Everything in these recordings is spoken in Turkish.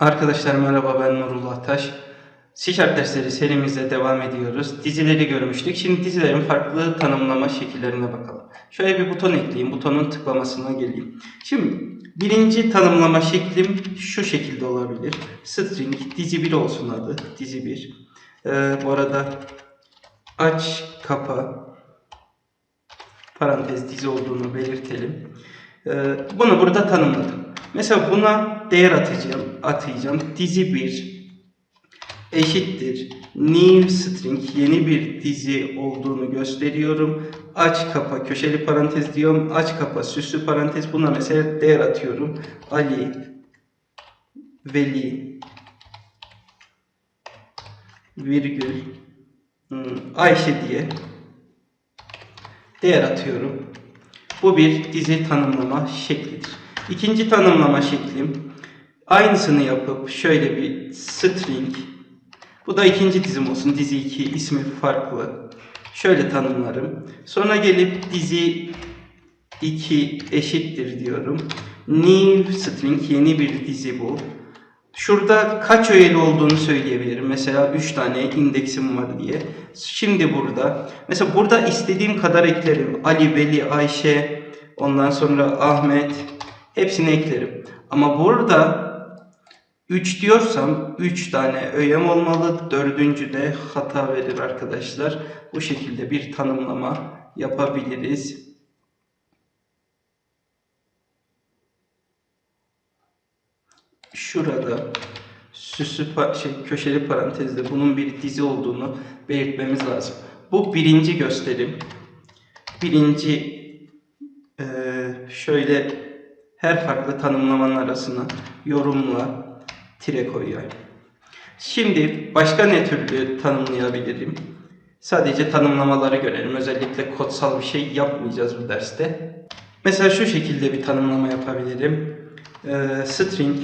Arkadaşlar merhaba ben Nurullah Taş. C dersleri serimizde devam ediyoruz. Dizileri görmüştük. Şimdi dizilerin farklı tanımlama şekillerine bakalım. Şöyle bir buton ekleyeyim. Butonun tıklamasına geleyim. Şimdi birinci tanımlama şeklim şu şekilde olabilir. String dizi 1 olsun adı. Dizi 1. Ee, bu arada aç kapa parantez dizi olduğunu belirtelim. Ee, bunu burada tanımladım. Mesela buna değer atacağım. atayacağım. Dizi 1 eşittir. New string yeni bir dizi olduğunu gösteriyorum. Aç kapa köşeli parantez diyorum. Aç kapa süslü parantez. Buna mesela değer atıyorum. Ali Veli virgül hmm, Ayşe diye değer atıyorum. Bu bir dizi tanımlama şeklidir. İkinci tanımlama şeklim aynısını yapıp şöyle bir string bu da ikinci dizim olsun. Dizi 2 ismi farklı. Şöyle tanımlarım. Sonra gelip dizi 2 eşittir diyorum. New string yeni bir dizi bu. Şurada kaç öğeli olduğunu söyleyebilirim. Mesela 3 tane indeksim var diye. Şimdi burada. Mesela burada istediğim kadar eklerim. Ali, Veli, Ayşe, ondan sonra Ahmet. Hepsini eklerim. Ama burada 3 diyorsam 3 tane öğem olmalı. Dördüncü de hata verir arkadaşlar. Bu şekilde bir tanımlama yapabiliriz. Şurada süslü pa- şey, köşeli parantezde bunun bir dizi olduğunu belirtmemiz lazım. Bu birinci gösterim. Birinci eee, şöyle her farklı tanımlamanın arasına yorumla tire koyuyor. Şimdi başka ne türlü tanımlayabilirim? Sadece tanımlamaları görelim. Özellikle kodsal bir şey yapmayacağız bu derste. Mesela şu şekilde bir tanımlama yapabilirim. Ee, string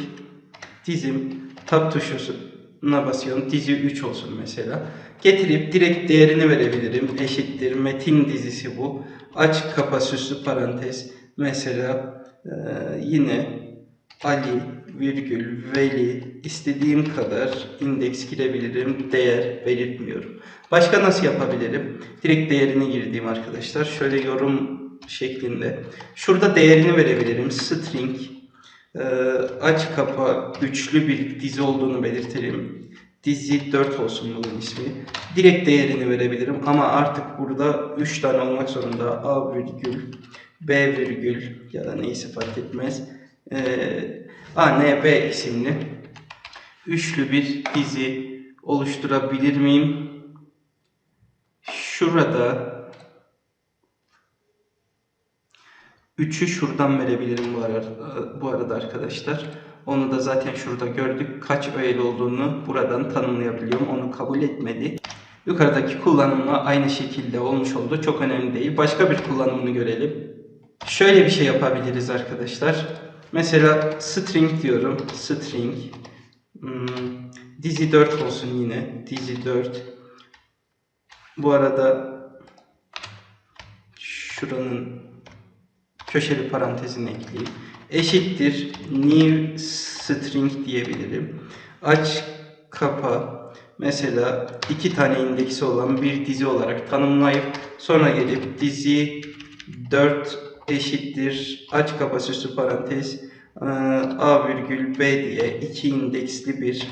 dizim tab tuşuna basıyorum. Dizi 3 olsun mesela. Getirip direkt değerini verebilirim. Eşittir metin dizisi bu. Aç kapa süslü parantez. Mesela ee, yine Ali virgül veli istediğim kadar indeks girebilirim. Değer belirtmiyorum. Başka nasıl yapabilirim? Direkt değerini girdiğim arkadaşlar. Şöyle yorum şeklinde. Şurada değerini verebilirim. String e, aç kapa üçlü bir dizi olduğunu belirtelim. Dizi 4 olsun bunun ismi. Direkt değerini verebilirim ama artık burada 3 tane olmak zorunda. A virgül B virgül ya da neyse fark etmez. Ee, A, N, B isimli üçlü bir dizi oluşturabilir miyim? Şurada Üçü şuradan verebilirim bu arada, bu arada arkadaşlar. Onu da zaten şurada gördük. Kaç öğeli olduğunu buradan tanımlayabiliyorum. Onu kabul etmedi. Yukarıdaki kullanımla aynı şekilde olmuş oldu. Çok önemli değil. Başka bir kullanımını görelim. Şöyle bir şey yapabiliriz arkadaşlar. Mesela string diyorum. String. Hmm, dizi 4 olsun yine. Dizi 4. Bu arada şuranın köşeli parantezini ekleyeyim. Eşittir new string diyebilirim. Aç kapa mesela iki tane indeksi olan bir dizi olarak tanımlayıp sonra gelip dizi 4 eşittir aç kapa süslü parantez e, a virgül b diye iki indeksli bir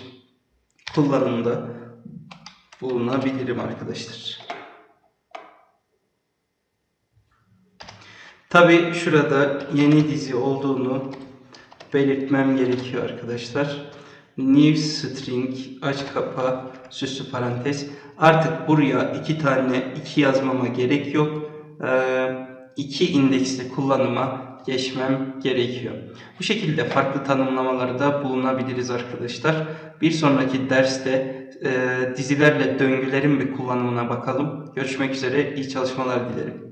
kullanımda bulunabilirim arkadaşlar. Tabi şurada yeni dizi olduğunu belirtmem gerekiyor arkadaşlar. New string aç kapa süslü parantez. Artık buraya iki tane iki yazmama gerek yok. Ee, iki indeksli kullanıma geçmem gerekiyor. Bu şekilde farklı tanımlamalarda bulunabiliriz arkadaşlar. Bir sonraki derste e, dizilerle döngülerin bir kullanımına bakalım. Görüşmek üzere. iyi çalışmalar dilerim.